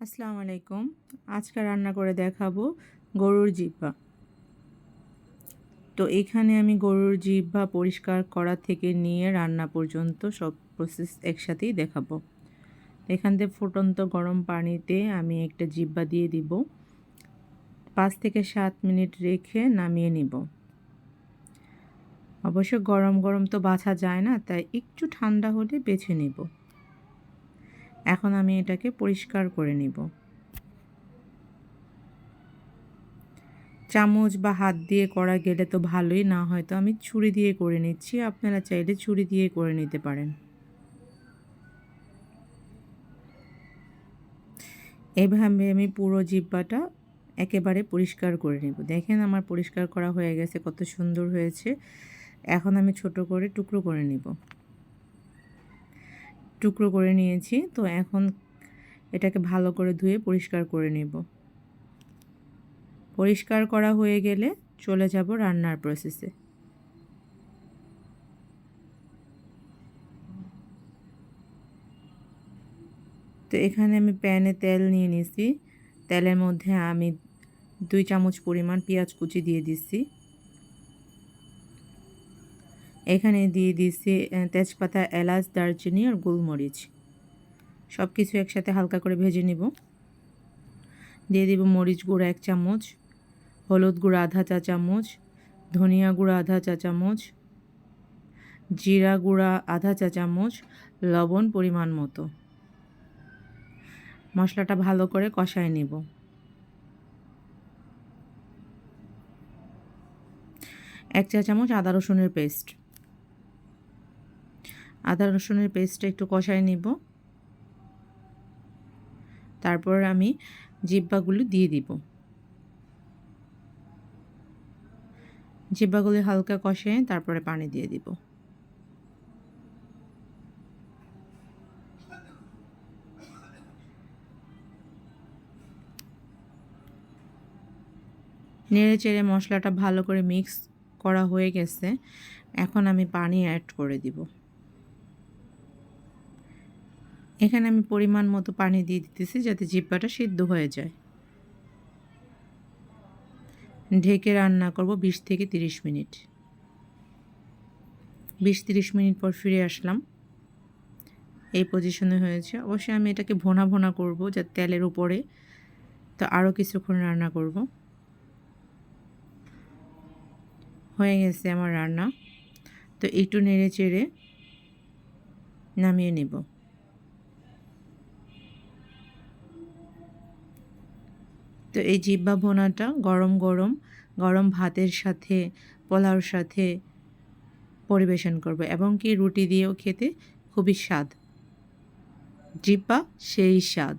আসসালামু আলাইকুম। আজকে রান্না করে দেখাবো গরুর জিহ্বা। তো এখানে আমি গরুর জিহ্বা পরিষ্কার করা থেকে নিয়ে রান্না পর্যন্ত সব প্রসেস একসাথেই দেখাবো। এখান থেকে ফুটন্ত গরম পানিতে আমি একটা জিহ্বা দিয়ে দিব। পাঁচ থেকে সাত মিনিট রেখে নামিয়ে নিব। অবশ্য গরম গরম তো বাছা যায় না, তাই একটু ঠান্ডা হলে বেছে নেব। এখন আমি এটাকে পরিষ্কার করে নিব। চামচ বা হাত দিয়ে করা গেলে তো ভালোই, না হয়তো আমি ছুরি দিয়ে করে নিচ্ছি। আপনারা চাইলে ছুরি দিয়ে করে নিতে পারেন। এভাবে আমি পুরো জিব্বাটা একেবারে পরিষ্কার করে নেব। দেখেন আমার পরিষ্কার করা হয়ে গেছে, কত সুন্দর হয়েছে। এখন আমি ছোট করে টুকরো করে নিব। টুকরো করে নিয়েছি, তো এখন এটাকে ভালো করে ধুয়ে পরিষ্কার করে নেব। পরিষ্কার করা হয়ে গেলে চলে যাব রান্নার প্রসেসে তো এখানে আমি প্যানে তেল নিয়ে নিয়েছি। তেলের মধ্যে আমি দুই চামচ পরিমাণ পেঁয়াজ কুচি দিয়ে দিচ্ছি। এখানে দিয়ে দিচ্ছি তেজপাতা, এলাচ, দারচিনি আর গোলমরিচ। সব কিছু একসাথে হালকা করে ভেজে নিব। দিয়ে দিব মরিচ গুঁড়া এক চামচ, হলুদ গুঁড়া আধা চা চামচ, ধনিয়া গুঁড়া আধা চা চামচ, জিরা গুঁড়া আধা চা চামচ, লবণ পরিমাণ মতো। মশলাটা ভালো করে কষায় নিব। এক চা চামচ আদা রসুনের পেস্ট। আদা রসুনের পেস্টটা একটু কষায় নিব। তারপর আমি জিব্বাগুলো দিয়ে দিব। জিব্বাগুলি হালকা কষে তারপরে পানি দিয়ে দিব। নেড়ে চেড়ে মশলাটা ভালো করে মিক্স করা হয়ে গেছে। এখন আমি পানি অ্যাড করে দিব। এখানে আমি পরিমাণ মতো পানি দিয়ে দিতেছি যাতে জিব্বাটা সিদ্ধ হয়ে যায়। ঢেকে রান্না করব বিশ থেকে তিরিশ মিনিট। বিশ তিরিশ মিনিট পর ফিরে আসলাম। এই পজিশনে হয়েছে। অবশ্যই আমি এটাকে ভোনা ভোনা করব যা তেলের উপরে। তো আরও কিছুক্ষণ রান্না করব। হয়ে গেছে আমার রান্না। তো একটু নেড়ে চেড়ে নামিয়ে নেব। তো এই জিব্বা ভোনাটা গরম গরম গরম ভাতের সাথে, পোলাওর সাথে পরিবেশন করবে এবং কি রুটি দিয়েও খেতে খুবই স্বাদ। জিব্বা সেই স্বাদ।